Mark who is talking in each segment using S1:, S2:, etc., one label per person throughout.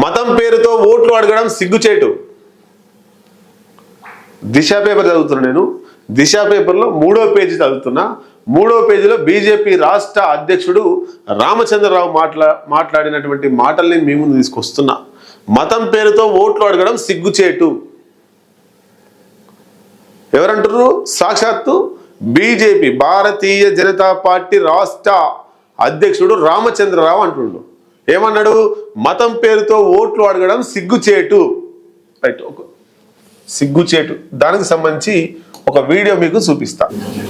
S1: మతం పేరుతో ఓట్లు అడగడం సిగ్గుచేటు. దిశ పేపర్ చదువుతున్నా నేను. దిశ పేపర్లో మూడో పేజీ చదువుతున్నా. మూడో పేజీలో బీజేపీ రాష్ట్ర అధ్యక్షుడు రామచంద్రరావు మాట్లా మాట్లాడినటువంటి మాటల్ని మీ ముందు తీసుకొస్తున్నా. మతం పేరుతో ఓట్లు అడగడం సిగ్గుచేటు. ఎవరంటారు సాక్షాత్తు బీజేపీ భారతీయ జనతా పార్టీ రాష్ట్ర అధ్యక్షుడు రామచంద్రరావు అంటుండు. ఏమన్నాడు? మతం పేరుతో ఓట్లు అడగడం సిగ్గుచేటు. రైట్ ఒక సిగ్గుచేటు. దానికి సంబంధించి ఒక వీడియో మీకు చూపిస్తా.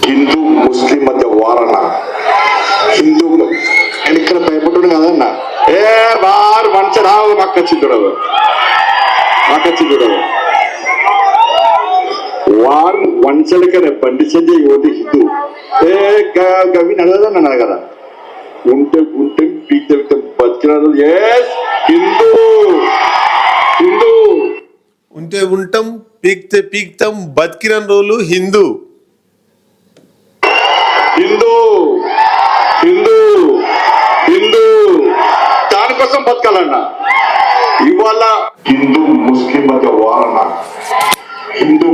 S2: హిందూ ముస్లిం మధ్య వారణ. హిందూ ఇక్కడ భయపడ్డాడు కదన్న? ఏ వారు వంచరావు మక్క చిద్దుడవు మక్క చిద్దుడవు వారు వంచలకనే బండి చెంది యువతి హిందూ. ఏ గవి నడదన్న నగర ఉంటే ఉంటే పీక్ ఏ హిందూ హిందూ
S1: ఉంటే ఉంటాం పీక్తే పీక్తాం బతికిన రోజులు హిందూ.
S2: హిందూ హిందూ హిందూ దానికోసం బతకాలన్న. ఇవాళ హిందూ ముస్లిం మధ్య వారణ హిందూ.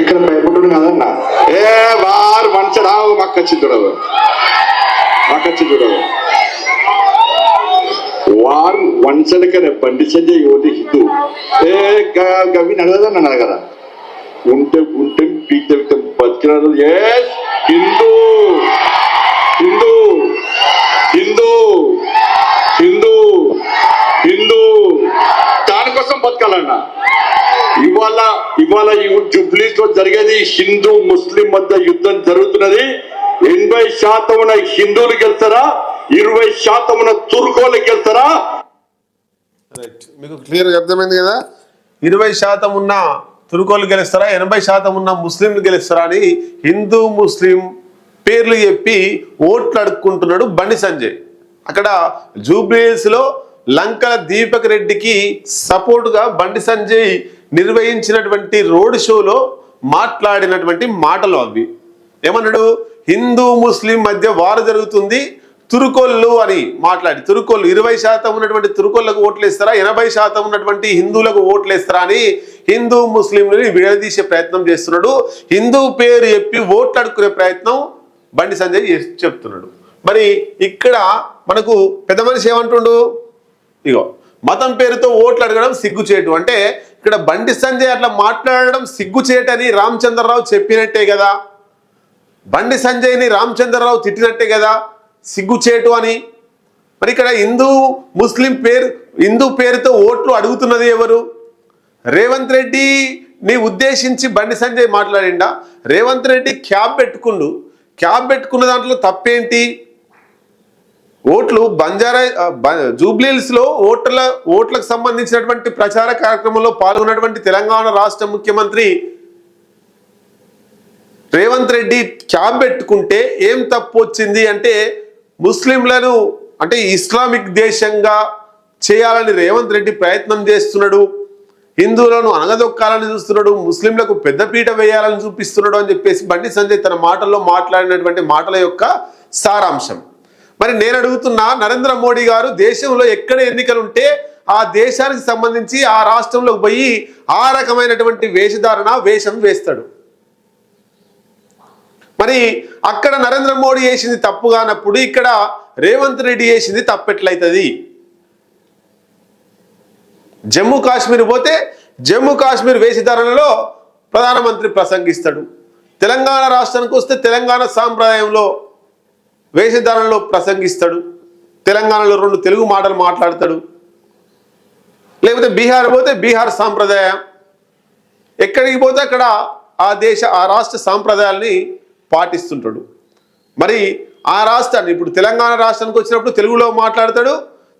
S2: ఇక్కడ భయపడ్డాడు కదన్న. ఏ వారు వంచరావు మక్క చిద్దుడవు మక్క చిద్దుడవు వారు వంచలకనే బండి సంజయ్ యువతి హిందూ ఏ గ- గవి నడదన్న నగర ఉంటే ఉంటే పీక్ తెలుగుతాం బతికినారు ఏ హిందూ. హిందూ. హిందూ. హిందూ. హిందూ. దానికోసం బతకాలన్న. ఇవాళ ఇవాళ ఈ జుబ్లీస్లో జరిగేది హిందూ ముస్లిం మధ్య యుద్ధం జరుగుతున్నది. ఎనభై శాతమున హిందువులు గెలుస్తారా? ఇరవై శాతమున తురుకోలకి గెలుస్తారా
S1: రైట్ మీకు క్లియర్గా అర్థమైంది కదా? ఇరవై శాతం ఉన్న తురుకోలు గెలుస్తారా? ఎనభై శాతం ఉన్న ముస్లింలు గెలుస్తారా అని హిందూ ముస్లిం పేర్లు చెప్పి ఓట్లు అడుక్కుంటున్నాడు బండి సంజయ్. అక్కడ జూబ్లీహిల్స్లో లంకల దీపక్ రెడ్డికి సపోర్టుగా బండి సంజయ్ నిర్వహించినటువంటి రోడ్ షోలో మాట్లాడినటువంటి మాటలు అవి. ఏమన్నాడు? హిందూ ముస్లిం మధ్య వారు జరుగుతుంది. తురుకొల్లు అని మాట్లాడి తురుకొల్లు ఇరవై శాతం ఉన్నటువంటి తురుకొల్లకు ఓట్లు ఇస్తారా ఎనభై శాతం ఉన్నటువంటి హిందువులకు ఓట్లు ఇస్తారా అని హిందూ ముస్లింలని విడదీసే ప్రయత్నం చేస్తున్నాడు. హిందూ పేరు చెప్పి ఓట్లు అడుక్కునే ప్రయత్నం బండి సంజయ్ చెప్తున్నాడు. మరి ఇక్కడ మనకు పెద్ద మనిషి ఏమంటుండు? ఇగో మతం పేరుతో ఓట్లు అడగడం సిగ్గుచేటు అంటే ఇక్కడ బండి సంజయ్ అట్లా మాట్లాడడం సిగ్గుచేటని రామచంద్రరావు చెప్పినట్టే కదా. బండి సంజయ్ని రామచంద్రరావు తిట్టినట్టే కదా. సిగ్గుచేటు అని. మరి ఇక్కడ హిందూ ముస్లిం పేరు హిందూ పేరుతో ఓట్లు అడుగుతున్నది ఎవరు? రేవంత్ రెడ్డిని ఉద్దేశించి బండి సంజయ్ మాట్లాడిండా? రేవంత్ రెడ్డి క్యాబ్ పెట్టుకుండు. క్యాబ్ పెట్టుకున్న దాంట్లో తప్పేంటి? ఓట్లు బంజారా ఆ, ఓట్ల ఓట్లకు సంబంధించినటువంటి ప్రచార కార్యక్రమంలో పాల్గొన్నటువంటి తెలంగాణ రాష్ట్ర ముఖ్యమంత్రి రేవంత్ రెడ్డి క్యాబ్ పెట్టుకుంటే ఏం తప్పు వచ్చింది అంటే ముస్లింలను అంటే ఇస్లామిక్ దేశంగా చేయాలని రేవంత్ రెడ్డి ప్రయత్నం చేస్తున్నాడు. హిందువులను అనగదొక్కాలని చూస్తున్నాడు. ముస్లింలకు పెద్దపీట వేయాలని చూపిస్తున్నాడు అని చెప్పేసి బండి సంజయ్ తన మాటల్లో మాట్లాడినటువంటి మాటల యొక్క సారాంశం. మరి నేను అడుగుతున్నా నరేంద్ర మోడీ గారు దేశంలో ఎక్కడ ఎన్నికలు ఉంటే ఆ దేశానికి సంబంధించి ఆ రాష్ట్రంలోకి పోయి ఆ రకమైనటువంటి వేషధారణ వేషం వేస్తాడు. మరి అక్కడ నరేంద్ర మోడీ చేసింది తప్పుగానప్పుడు ఇక్కడ రేవంత్ రెడ్డి చేసింది తప్పెట్లయితుంది జమ్మూ కాశ్మీర్ పోతే జమ్మూ కాశ్మీర్ వేషధారణలో ప్రధానమంత్రి ప్రసంగిస్తాడు. తెలంగాణ రాష్ట్రానికి వస్తే తెలంగాణ సాంప్రదాయంలో వేషధారణలో ప్రసంగిస్తాడు. తెలంగాణలో రెండు తెలుగు మాటలు మాట్లాడతాడు. లేకపోతే బీహార్ పోతే బీహార్ సాంప్రదాయం. ఎక్కడికి పోతే అక్కడ ఆ దేశ ఆ రాష్ట్ర సాంప్రదాయాల్ని పాటిస్తుంటాడు. మరి ఆ రాష్ట్రాన్ని ఇప్పుడు తెలంగాణ రాష్ట్రానికి వచ్చినప్పుడు తెలుగులో మాట్లాడతాడు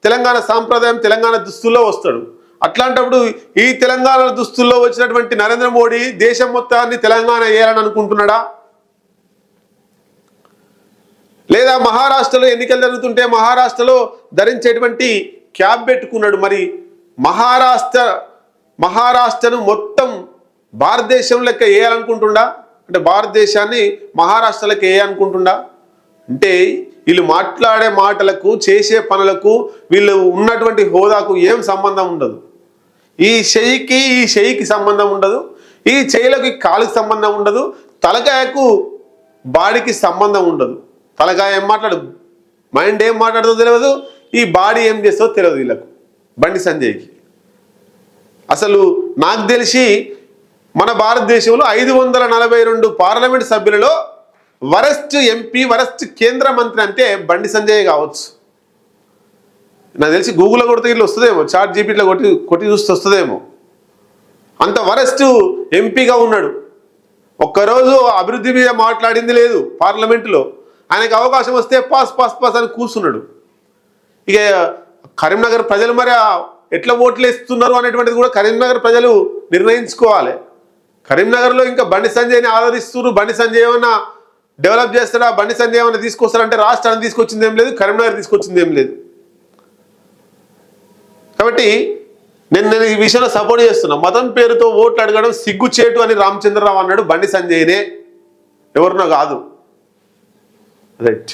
S1: తెలంగాణ సాంప్రదాయం తెలంగాణ దుస్తుల్లో వస్తాడు. అట్లాంటప్పుడు ఈ తెలంగాణ దుస్తుల్లో వచ్చినటువంటి నరేంద్ర మోడీ దేశం మొత్తాన్ని తెలంగాణ వేయాలని అనుకుంటున్నాడా? లేదా మహారాష్ట్రలో ఎన్నికలు జరుగుతుంటే మహారాష్ట్రలో ధరించేటువంటి క్యాబ్ పెట్టుకున్నాడు. మరి మహారాష్ట్ర మహారాష్ట్రను మొత్తం భారతదేశం లెక్క వేయాలనుకుంటుండా? అంటే భారతదేశాన్ని మహారాష్ట్రలకు లెక్క అనుకుంటుండా? అంటే వీళ్ళు మాట్లాడే మాటలకు చేసే పనులకు వీళ్ళు ఉన్నటువంటి హోదాకు ఏం సంబంధం ఉండదు. ఈ చెయ్యికి ఈ చెయ్యికి సంబంధం ఉండదు. ఈ చెయ్యిలకు కాలుకి సంబంధం ఉండదు. తలకాయకు బాడీకి సంబంధం ఉండదు. తలకాయ ఏం మాట్లాడు మైండ్ ఏం మాట్లాడుతుందో తెలియదు ఈ బాడీ ఏం చేస్తుందో తెలియదు వీళ్ళకు. బండి సంజయ్కి. అసలు నాకు తెలిసి మన భారతదేశంలో ఐదు వందల నలభై రెండు పార్లమెంట్ సభ్యులలో వరస్ట్ ఎంపీ వరస్ట్ కేంద్ర మంత్రి అంటే బండి సంజయ్ కావచ్చు. నాకు తెలిసి గూగుల్లో కొడితే ఇట్లా వస్తుందేమో చాట్ జీపీట్లో కొట్టి కొట్టి చూస్తే వస్తుందేమో. అంత వరస్ట్ ఎంపీగా ఉన్నాడు. ఒక్కరోజు అభివృద్ధి మీద మాట్లాడింది లేదు పార్లమెంటులో. ఆయనకు అవకాశం వస్తే పాస్ పాస్ పాస్ అని కూర్చున్నాడు. ఇక కరీంనగర్ ప్రజలు మరి ఎట్లా ఓట్లు వేస్తున్నారు అనేటువంటిది కూడా కరీంనగర్ ప్రజలు నిర్ణయించుకోవాలి. కరీంనగర్లో ఇంకా బండి సంజయ్ని ఆదరిస్తున్నారు బండి సంజయ్ ఏమన్నా డెవలప్ చేస్తాడా? బండి సంజయ్ ఏమన్నా తీసుకొస్తారంటే రాష్ట్రాన్ని తీసుకొచ్చింది ఏం లేదు కరీంనగర్ తీసుకొచ్చింది ఏం లేదు. కాబట్టి నేను నేను ఈ విషయంలో సపోర్ట్ చేస్తున్నా. మతం పేరుతో ఓట్లు అడగడం సిగ్గుచేటు అని రామచంద్రరావు అన్నాడు బండి సంజయ్నే. ఎవరినో కాదు. రైట్